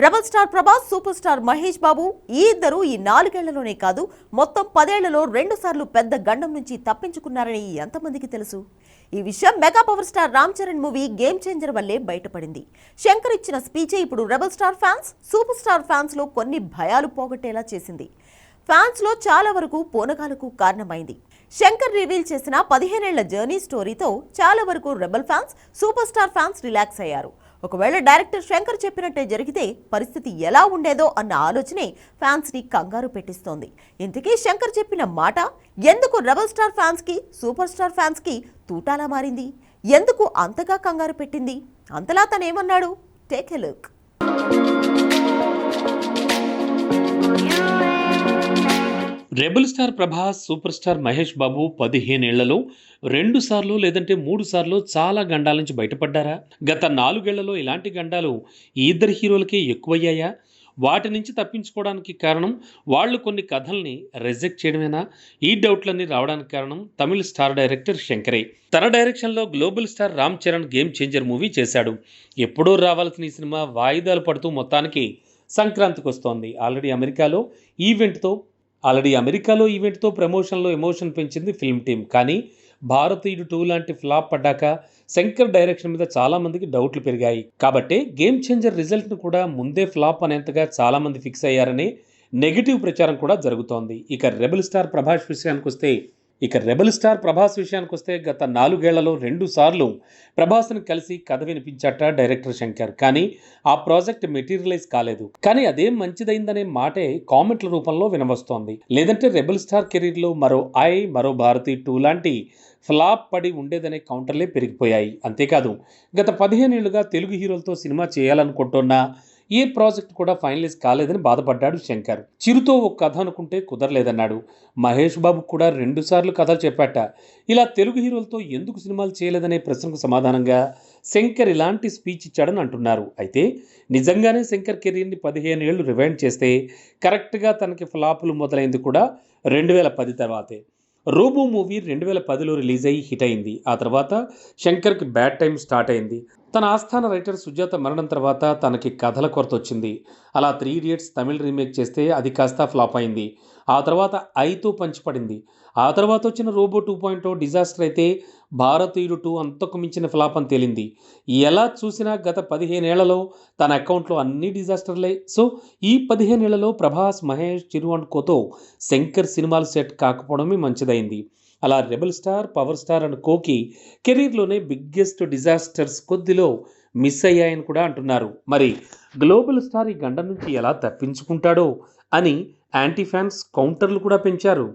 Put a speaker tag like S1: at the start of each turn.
S1: Rebel star Prabhas super star Mahesh Babu ఈ ఇద్దరు ఈ నాలుగేళ్ళలోనే కాదు మొత్తం పదేళ్ళలో రెండు సార్లు పెద్ద గండం నుంచి తప్పించుకున్నారని ఎంతమందికి తెలుసు? ఈ విషయం mega power star Ram Charan movie game changer వల్లే బయటపడింది. శంకర్ ఇచ్చిన స్పీచే ఇప్పుడు rebel star fans super star ఫ్యాన్స్లో కొన్ని భయాలు పోగొట్టేలా చేసింది. ఫ్యాన్స్లో చాలా వరకు పూనకాలకు కారణమైంది. శంకర్ రివీల్ చేసిన పదిహేనేళ్ళ జర్నీ స్టోరీతో చాలా వరకు rebel fans super star fans relax అయ్యారు. ఒకవేళ డైరెక్టర్ శంకర్ చెప్పినట్టే జరిగితే పరిస్థితి ఎలా ఉండేదో అన్న ఆలోచనే ఫ్యాన్స్ని కంగారు పెట్టిస్తోంది. ఇంతకీ శంకర్ చెప్పిన మాట ఎందుకు రెబల్ స్టార్ ఫ్యాన్స్కి సూపర్ స్టార్ ఫ్యాన్స్కి తూటాలా మారింది? ఎందుకు అంతగా కంగారు పెట్టింది? అంతలా తనేమన్నాడు? Take a look.
S2: Rebel star Prabhas super star Mahesh Babu పదిహేనేళ్ళలో రెండు సార్లు లేదంటే మూడు సార్లు చాలా గండాల నుంచి బయటపడ్డారా? గత నాలుగేళ్ళలో ఇలాంటి గండాలు ఈ ఇద్దరు హీరోలకే ఎక్కువయ్యాయా? వాటి నుంచి తప్పించుకోవడానికి కారణం వాళ్ళు కొన్ని కథల్ని రిజెక్ట్ చేయడమేనా? ఈ డౌట్లన్నీ రావడానికి కారణం తమిళ స్టార్ డైరెక్టర్ శంకరే. తన డైరెక్షన్లో global star Ram Charan game changer movie చేశాడు. ఎప్పుడో రావాల్సిన ఈ సినిమా వాయిదాలు పడుతూ మొత్తానికి సంక్రాంతికి వస్తోంది ఆల్రెడీ అమెరికాలో ఈవెంట్తో ఆల్రెడీ అమెరికాలో ఈవెంట్తో ప్రమోషన్లో ఎమోషన్ పెంచింది ఫిల్మ్ టీం కానీ భారతీయుడు టూ లాంటి ఫ్లాప్ పడ్డాక శంకర్ డైరెక్షన్ మీద చాలామందికి డౌట్లు పెరిగాయి. కాబట్టి గేమ్ చేంజర్ రిజల్ట్ను కూడా ముందే ఫ్లాప్ అనేంతగా చాలా మంది ఫిక్స్ అయ్యారని నెగిటివ్ ప్రచారం కూడా జరుగుతోంది. ఇక రెబల్ స్టార్ ప్రభాస్ విషయానికి వస్తే ఇక రెబల్ స్టార్ ప్రభాస్ విషయానికి వస్తే గత నాలుగేళ్ళలో రెండు సార్లు ప్రభాస్ని కలిసి కథ వినిపించట డైరెక్టర్ శంకర్. కానీ ఆ ప్రాజెక్ట్ మెటీరియలైజ్ కాలేదు. కానీ అదేం మంచిదైందనే మాటే కామెంట్ల రూపంలో వినవస్తోంది. లేదంటే రెబల్ స్టార్ కెరీర్లో మరో ఐ మరో భారతి టూ లాంటి ఫ్లాప్ పడి ఉండేదనే కౌంటర్లే పెరిగిపోయాయి. అంతేకాదు గత పదిహేనేళ్ళుగా తెలుగు హీరోలతో సినిమా చేయాలనుకుంటున్నా ఏ ప్రాజెక్ట్ కూడా ఫైనలైజ్ కాలేదని బాధపడ్డాడు శంకర్. చిరుతో ఒక కథ అనుకుంటే కుదరలేదన్నాడు. మహేష్ బాబు కూడా రెండుసార్లు కథలు చెప్పాట. ఇలా తెలుగు హీరోలతో ఎందుకు సినిమాలు చేయలేదనే ప్రశ్నకు సమాధానంగా శంకర్ ఇలాంటి స్పీచ్ ఇచ్చాడని అంటున్నారు. అయితే నిజంగానే శంకర్ కెరీర్ని పదిహేను ఏళ్ళు రివైండ్ చేస్తే కరెక్ట్గా తనకి ఫ్లాపులు మొదలైంది కూడా రెండు వేల పది తర్వాతే. రోబో మూవీ రెండు వేల పదిలో రిలీజ్ అయ్యి హిట్ అయింది. ఆ తర్వాత శంకర్కి బ్యాడ్ టైం స్టార్ట్ అయింది. తన ఆస్థాన రైటర్ సుజాత మరణం తర్వాత తనకి కథల కొరత వచ్చింది. అలా త్రీ ఇడియట్స్ తమిళ్ రీమేక్ చేస్తే అది కాస్త ఫ్లాప్ అయింది. ఆ తర్వాత ఐతో పంచిపడింది ఆ తర్వాత వచ్చిన రోబో టూ పాయింట్ డిజాస్టర్ అయితే భారతీయుడు టూ అంతకు మించిన ఫ్లాప్ అని తేలింది. ఎలా చూసినా గత పదిహేనేళ్ళలో తన అకౌంట్లో అన్ని డిజాస్టర్లే. సో ఈ పదిహేనేళ్ళలో ప్రభాస్ మహేష్ చిరు అండ్ కోతో శంకర్ సినిమాలు సెట్ కాకపోవడమే మంచిదైంది. అలా rebel star power star and కోకి కెరీర్లోనే బిగ్గెస్ట్ డిజాస్టర్స్ కొద్దిలో మిస్ అయ్యాయని కూడా అంటున్నారు. మరి గ్లోబల్ స్టార్ ఈ గండం నుంచి ఎలా తప్పించుకుంటాడో అని యాంటీ ఫ్యాన్స్ కౌంటర్లు కూడా పెంచారు.